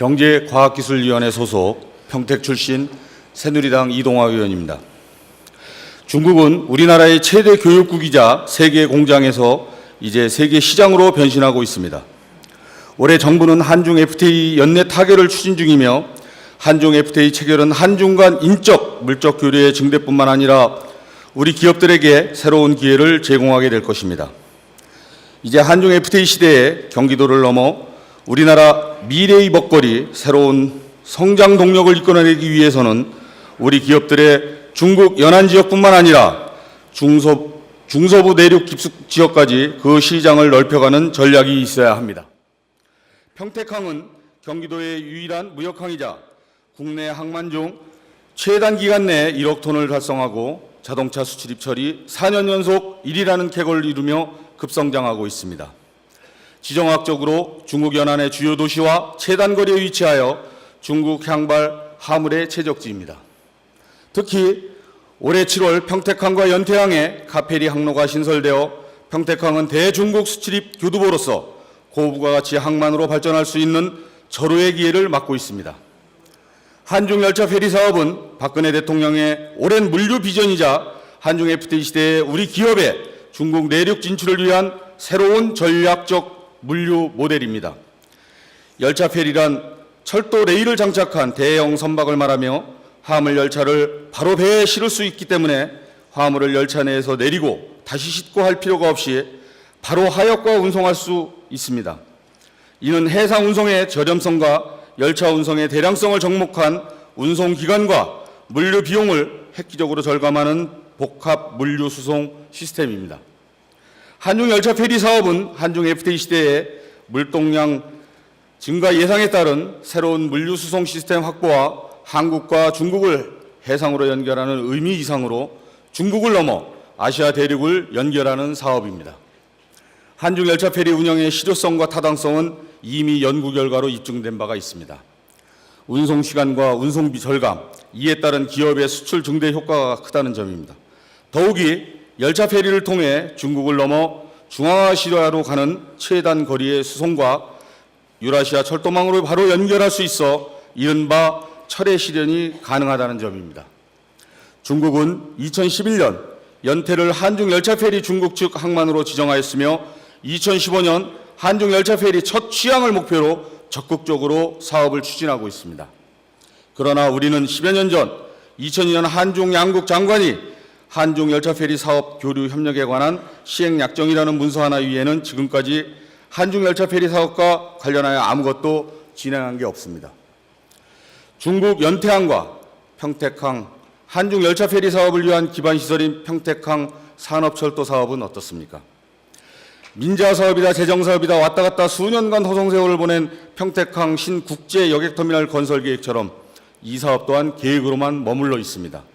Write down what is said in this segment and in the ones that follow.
경제과학기술위원회 소속 평택 출신 새누리당 이동화 의원입니다. 중국은 우리나라의 최대 교육국이자 세계 공장에서 이제 세계 시장으로 변신하고 있습니다. 올해 정부는 한중 FTA 연내 타결을 추진 중이며 한중 FTA 체결은 한중 간 인적 물적 교류의 증대뿐만 아니라 우리 기업들에게 새로운 기회를 제공하게 될 것입니다. 이제 한중 FTA 시대에 경기도를 넘어 우리나라 미래의 먹거리 새로운 성장 동력을 이끌어내기 위해서는 우리 기업들의 중국 연안 지역뿐만 아니라 중서, 중서부 내륙 깊숙 지역까지 그 시장을 넓혀가는 전략이 있어야 합니다. 평택항은 경기도의 유일한 무역항이자 국내 항만 중 최단 기간 내에 1억 톤을 달성하고 자동차 수출 입철이 4년 연속 1위라는 쾌거를 이루며 급성장하고 있습니다. 지정학적으로 중국 연안의 주요 도시와 최단 거리에 위치하여 중국 향발 화물의 최적지입니다. 특히 올해 7월 평택항과 연태항에 카페리 항로가 신설되어 평택항은 대중국 수출입 교두보로서 고부가 가치 항만으로 발전할 수 있는 절호의 기회를 맞고 있습니다. 한중 열차 페리 사업은 박근혜 대통령의 오랜 물류 비전이자 한중 FTA 시대의 우리 기업의 중국 내륙 진출을 위한 새로운 전략적 물류 모델입니다. 열차 페리란 철도 레일을 장착한 대형 선박을 말하며 화물 열차를 바로 배에 실을 수 있기 때문에 화물을 열차 내에서 내리고 다시 싣고 할 필요가 없이 바로 하역과 운송할 수 있습니다. 이는 해상 운송의 저렴성과 열차 운송의 대량성을 접목한 운송 기간과 물류 비용을 획기적으로 절감하는 복합 물류 수송 시스템입니다. 한중 열차 페리 사업은 한중 FTA 시대에 물동량 증가 예상에 따른 새로운 물류 수송 시스템 확보와 한국과 중국을 해상으로 연결하는 의미 이상으로 중국을 넘어 아시아 대륙을 연결하는 사업입니다. 한중 열차 페리 운영의 실효성과 타당성은 이미 연구 결과로 입증된 바가 있습니다. 운송 시간과 운송비 절감, 이에 따른 기업의 수출 증대 효과가 크다는 점입니다. 더욱이 열차 페리를 통해 중국을 넘어 중앙아시아로 가는 최단 거리의 수송과 유라시아 철도망으로 바로 연결할 수 있어 이른바 철의 실현이 가능하다는 점입니다. 중국은 2011년 연태를 한중 열차 페리 중국 측 항만으로 지정하였으며 2015년 한중 열차 페리 첫 취항을 목표로 적극적으로 사업을 추진하고 있습니다. 그러나 우리는 10여 년 전 2002년 한중 양국 장관이 한중 열차 페리 사업 교류 협력에 관한 시행 약정이라는 문서 하나 위에는 지금까지 한중 열차 페리 사업과 관련하여 아무것도 진행한 게 없습니다. 중국 연태항과 평택항 한중 열차 페리 사업을 위한 기반 시설인 평택항 산업철도 사업은 어떻습니까? 민자 사업이다 재정 사업이다 왔다 갔다 수년간 허송 세월을 보낸 평택항 신국제 여객터미널 건설 계획처럼 이 사업 또한 계획으로만 머물러 있습니다.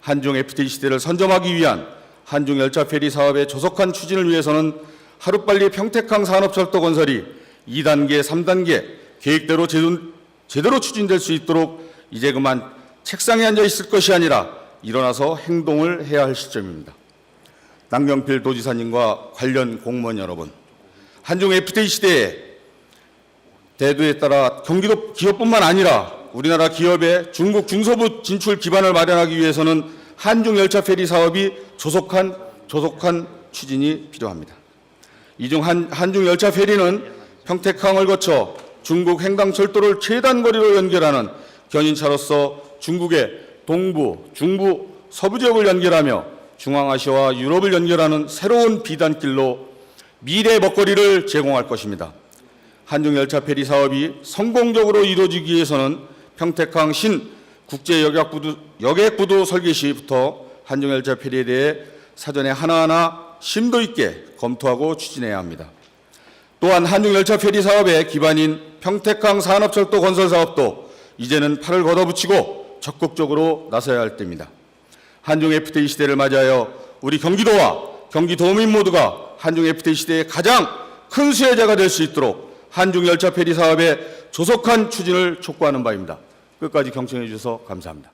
한중 FTA 시대를 선점하기 위한 한중 열차 페리 사업의 조속한 추진을 위해서는 하루빨리 평택항 산업철도 건설이 2단계, 3단계 계획대로 제대로, 추진될 수 있도록 이제 그만 책상에 앉아 있을 것이 아니라 일어나서 행동을 해야 할 시점입니다. 남경필 도지사님과 관련 공무원 여러분, 한중 FTA 시대에 대두에 따라 경기도 기업뿐만 아니라 우리나라 기업의 중국 중서부 진출 기반을 마련하기 위해서는 한중 열차 페리 사업이 조속한 조속한 추진이 필요합니다. 이중 한, 한중 열차 페리는 평택항을 거쳐 중국 횡단철도를 최단 거리로 연결하는 견인차로서 중국의 동부, 중부, 서부 지역을 연결하며 중앙아시아와 유럽을 연결하는 새로운 비단길로 미래 먹거리를 제공할 것입니다. 한중 열차 페리 사업이 성공적으로 이루어지기 위해서는 평택항 신 국제 여객부도, 여객부도 설계 시부터 한중 열차 페리에 대해 사전에 하나하나 심도 있게 검토하고 추진해야 합니다. 또한 한중 열차 페리 사업의 기반인 평택항 산업철도 건설 사업도 이제는 팔을 걷어붙이고 적극적으로 나서야 할 때입니다. 한중 FTA 시대를 맞이하여 우리 경기도와 경기도민 모두가 한중 FTA 시대의 가장 큰 수혜자가 될 수 있도록 한중 열차 페리 사업의 조속한 추진을 촉구하는 바입니다. 끝까지 경청해 주셔서 감사합니다.